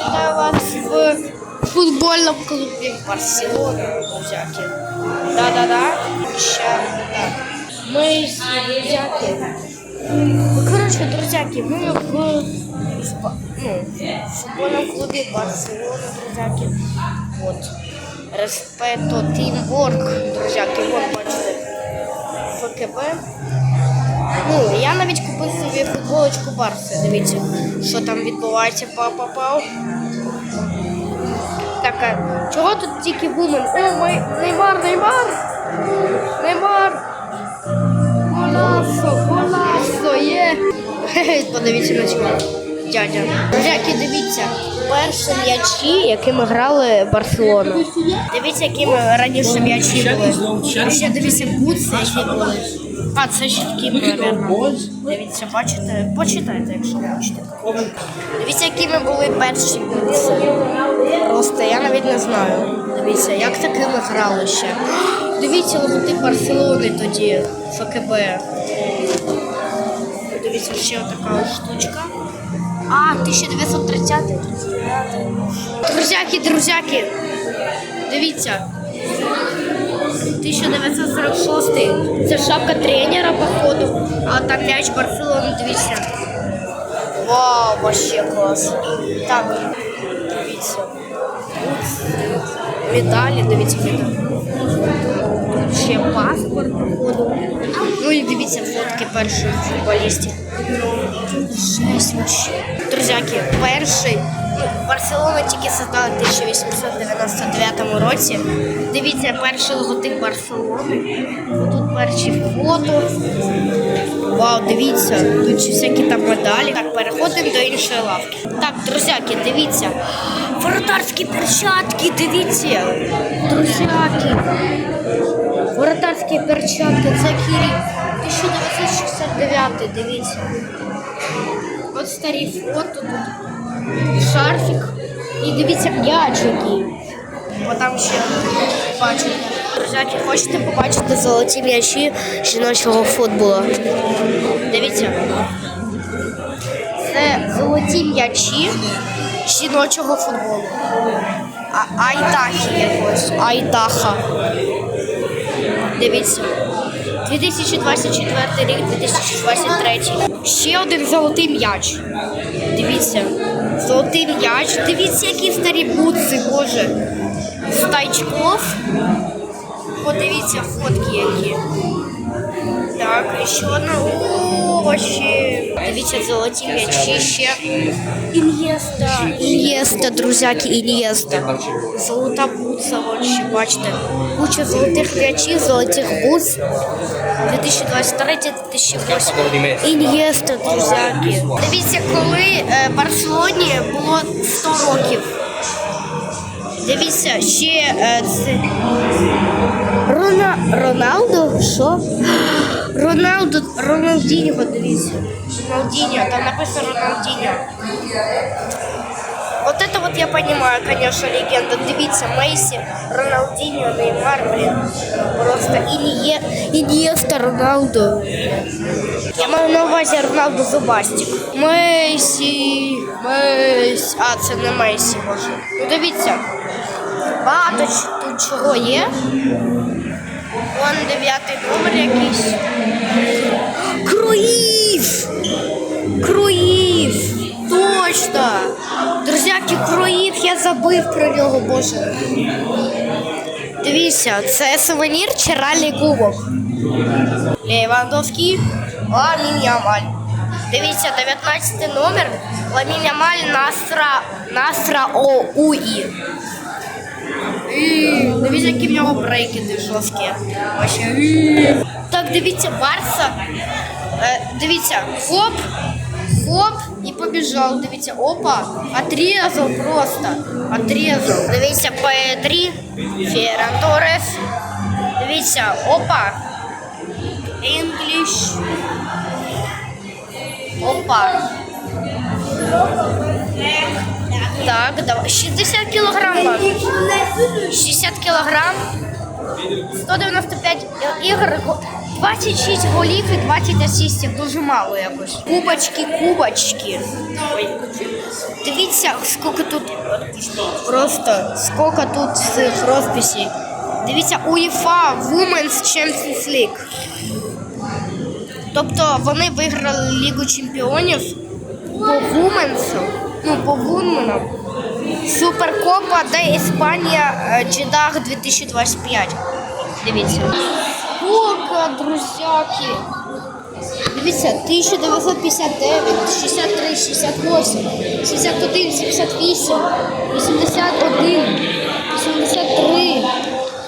вітаю вас в футбольному клубі Барселона, друзяки. Да-да-да. Ще так. Ми всі друзяки. Ну, Коротше, друзяки, ми в, ну, в футбольному клубі Барселона, друзяки. От. Респето Тімворк, друзяки, от бачите. ФКБ. Ну, я навіть купив собі футболочку Барси. Дивіться, що там відбувається, папа пау. Так, чого тут тільки вумен? О, май... Неймар, Неймар! Неймар! Голасо, голасо, є! Подивіться на цього дядя. Друзяки, дивіться, перші м'ячі, якими грали Барселона. Дивіться, якими раніше м'ячі були. Ще дивіться, бутси, які були. А, це щитки, мабуть. Дивіться, бачите? Почитайте, якщо хочете. Дивіться, якими були перші бутси. Просто я навіть не знаю. Дивіться, як такими грали ще. Дивіться, логотип Барселони тоді, ФКБ. Дивіться, ще така штучка. А, 1930 Друзяки, друзяки. Дивіться. 1946 Це шапка тренера, походу. А там м'яч Барселони, дивіться. Вау, вообще клас. Так, дивіться. Медалі, дивіться, медалі. Ще паспорт, походу. Ну і дивіться фотки перших футболістів. Жесть вообще. Друзяки, перший. Ну, Барселона тільки создала в 1899 році. Дивіться, перший логотип Барселони. Тут перші фото. Вау, дивіться, тут всякі там медалі. Так, переходимо до іншої лавки. Так, друзяки, дивіться. Воротарські перчатки, дивіться. Друзяки. Воротарські перчатки, це Кірі. 1969, дивіться. От старі фото тут. Шарфік. І дивіться м'яч який. Бо там ще бачите. Друзяки, хочете побачити золоті м'ячі жіночого футболу? Дивіться. Це золоті м'ячі жіночого футболу. А, Айтахи якось. Айтаха. Дивіться. 2024 рік, 2023. Ще один золотий м'яч. Дивіться. Золотий м'яч. Дивіться, які старі бутси, боже. Стайчков. Подивіться фотки які. Так, і ще одна. О, вообще. Дивіться, золоті м'ячі ще. Ін'єста. Ін'єста, друзяки, ін'єста. Золота от ще, бачите. Куча золотих м'ячів, золотих бутс. 2023-2008. Ін'єста, друзяки. Дивіться, коли е, Барселоні було 100 років. Дивіться, ще е, це. Рона... Роналдо? Що? Роналдо, Роналдіньо, дивіться. Роналдіньо, там написано Роналдіньо. Вот это вот я понимаю, конечно, легенда. Дивіться, Мейсі, Роналдіньо, Неймар, блін. Просто Ін'є... Ін'єста, Роналдо. Я маю на увазі Роналдо Зубастик. Мейсі, Мейсі. А, це не Мейсі, боже. Ну дивіться. Багато тут чого є. Вон дев'ятий номер якийсь. Круїв! Круїв! Точно! Друзяки, Круїв, я забив про нього, боже. Дивіться, це сувенір чи ральний кубок. Левандовський, Ламін Ямаль. Дивіться, 19 номер. Ламін Ямаль Насра, Насра ОУІ. І, Дивіться, які в нього брейки жорсткі. Вообще. і. Так, дивіться, Барса. Е, дивіться, хоп, хоп, і побіжав. Дивіться, опа, отрезав просто. Отрезав. Дивіться, Петрі, Ферран Торрес. Дивіться, опа. English. Опа. Так, давай. 60 кілограм. важить. 60 кілограм. 195 ігор. 26 голів і 20 асистів, дуже мало якось. Кубочки, кубочки. Дивіться, скільки тут просто скільки тут цих розписей. Дивіться, UEFA Women's Champions League. Тобто вони виграли Лігу Чемпіонів по вуменсу, ну по вуменам. Суперкопа де Іспанія е, Джедах 2025. Дивіться. Сколько, друзяки. Дивіться, 1959, 63, 68, 61, 78, 81, 83,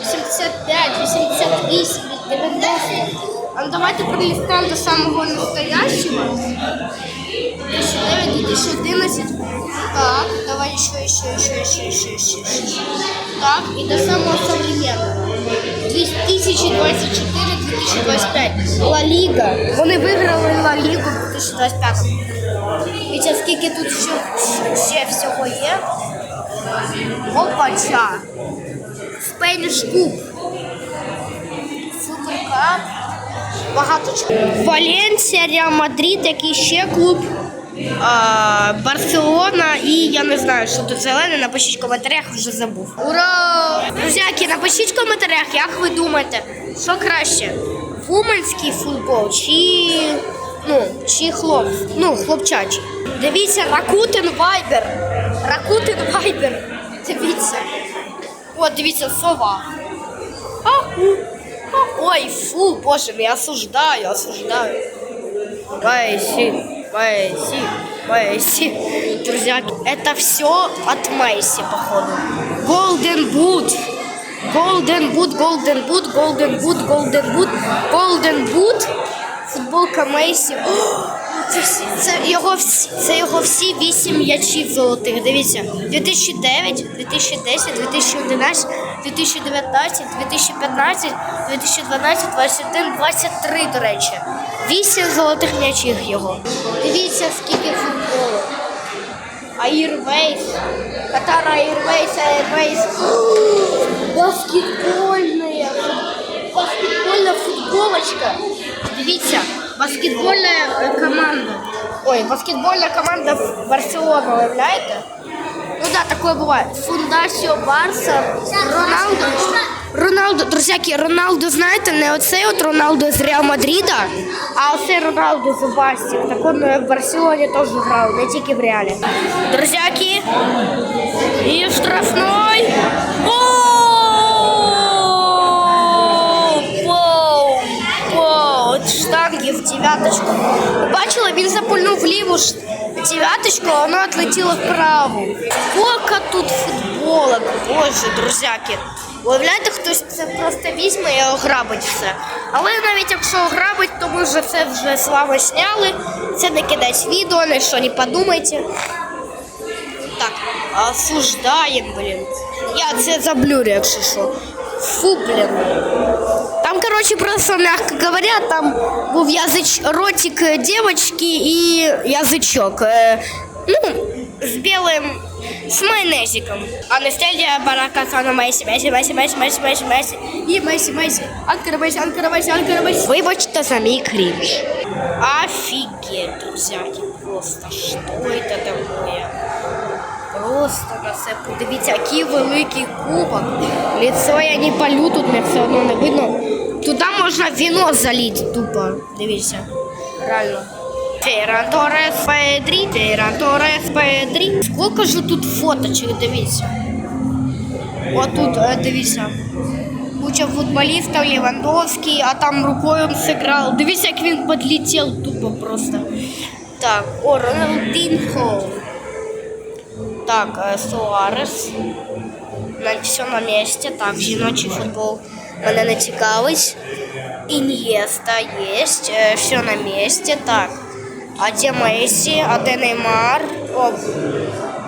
85, 88, 90. Давайте пролистаем до самого настоящего. 2009, 2011. Так, давай еще, еще, еще, еще, еще, еще, еще. Так, и до самого современного. 2024-2025. Ла Ліга. Вони виграли Ла Лігу в 2025. Вітя, скільки тут ще, ще всього є? Опача. Спейніш Куб. Суперкап. Багато чого. Валенсія, Реал Мадрид, який ще клуб. А, Барселона і я не знаю, що тут зелене. Напишіть коментарях, вже забув. Ура! Друзяки, напишіть в коментарях, як ви думаєте, що краще? Вуменський футбол чи ну, чи хлоп, ну, хлопчачий. Дивіться, Ракутин Вайбер. Ракутин Вайбер. Дивіться. От, дивіться, сова. Аху. Ой, фу, боже, я осуждаю, осуждаю. Месси, Месси, Месси. Друзья, это все от Месси, походу. Golden Boot. Golden Boot, Golden Boot, Golden Boot, Golden Boot, Golden Boot. Футболка Мейсі. Це, всі, це, його це його всі вісім м'ячів золотих. Дивіться. 2009, 2010, 2011, 2019, 2015, 2012, 21, 23, до речі. Вісім золотих м'ячів його. Дивіться, скільки футболу. Аірвейс. Катар Аірвейс, Аірвейс. Баскетбольная. Баскетбольная футболочка. Дивіться, баскетбольна команда. Ой, баскетбольна команда Барселона, уявляєте? Ну да, такое бывает. Фундасіо Барса, Роналдо. Роналдо, друзяки, Роналдо, знаєте, не оцей от Роналдо з Реал Мадрида, а оцей Роналдо з Басті. Так он е, в Барселоні теж грав, не тільки в Реалі. Друзяки, і штрафной. В ліву дев'яточку, а воно отлетіло вправо. Сколько тут футболок, боже, друзяки. Уявляєте, хтось це просто візьме і ограбить все. Але навіть якщо ограбить, то ми вже це вже з сняли. Це не кидать відео, не що не подумайте. Так, осуждаем, блин. Я це заблюрю, якщо що. Фу, блин. Там, короче, просто, мягко говоря, там був язич... ротик э, девочки и язычок. Э, ну, с белым, с майонезиком. Анастасия Баракасана Месси, Месси, Месси, Месси, Месси, Месси, Месси. И Месси, Месси. Анкара Месси, Анкара Месси, Анкара Месси. Вибачте за мій крінж. Офигеть, друзяки, просто что это такое? Просто на це подивіться, який великий кубок. Лицо я не палю, тут не все одно не видно. Туди можна віно залити тупо. Дивіться. Реально. Ферран Торрес Педрі, Ферран Торрес Педрі. Скільки ж тут фоточок, дивіться. Отут, е, дивіться. Куча футболістів, Левандовський, а там рукою він зіграв. Дивіться, як він підлетів тупо просто. Так, о, Роналдинхо. Так, е, Суарес. На все на місці. Так, жіночий футбол Мене не цікавить. Ін'єста є. Все на місці. Так. А де Месси? А де Неймар? О,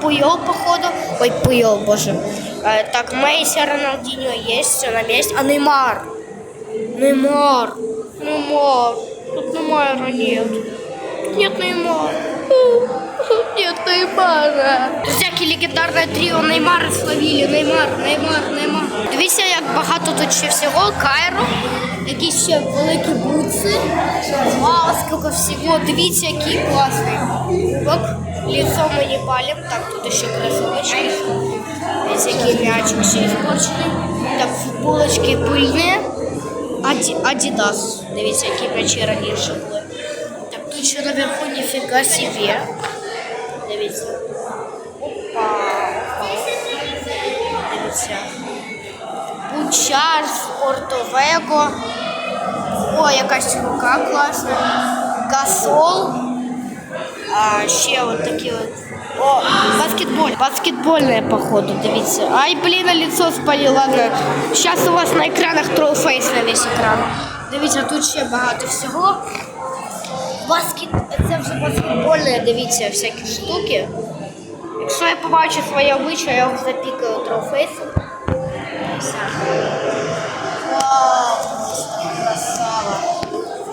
Пуйол, походу. Ой, Пуйол, боже. Е, Так, Месси, Роналдинho є, все на місці. А Неймар? Неймар. Неймар. Тут Неймара нет. Нет Неймара. Нет Неймара. Всякие легендарное трио Неймара словили. Неймар, Неймар, Неймар. Дивіться, як багато тут ще всього. Кайро, якісь ще великі бутси. Вау, скільки всього. Дивіться, який класний кубок. Лицо ми не палим. Так, тут ще кросовочки. Дивіться, який м'ячик ще іспорчений. Так, футболочки пильні. Аді, Адідас. Дивіться, які м'ячі раніше були. Так, тут ще наверху ніфіга собі. Дивіться. Опа. Дивіться. Бучар, Спортовего. О, якась рука класна. Гасол. А, ще от такі от. О, баскетболь. Баскетбольне, походу, дивіться. Ай, блін, лицо спалило. Ладно. Зараз у вас на екранах тролфейс на весь екран. Дивіться, тут ще багато всього. Баскет, це вже баскетбольне, дивіться, всякі штуки. Якщо я побачу своє обличчя, я вам запікаю трофейсом. Вау, красава.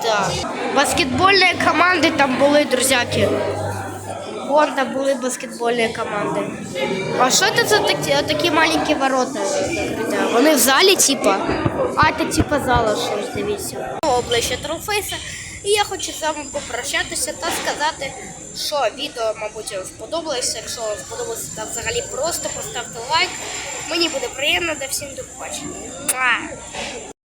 Так. Баскетбольні команди там були, друзяки. Вон там були баскетбольні команди. А що це за такі, такі маленькі ворота? Вони в залі, типа? А, це типа зала щось, дивіться. Обличчя трофейса. І я хочу з вами попрощатися та сказати, що відео, мабуть, сподобалося. Якщо вам сподобалося, то взагалі просто поставте лайк. Мені буде приємно, да всім до побачення.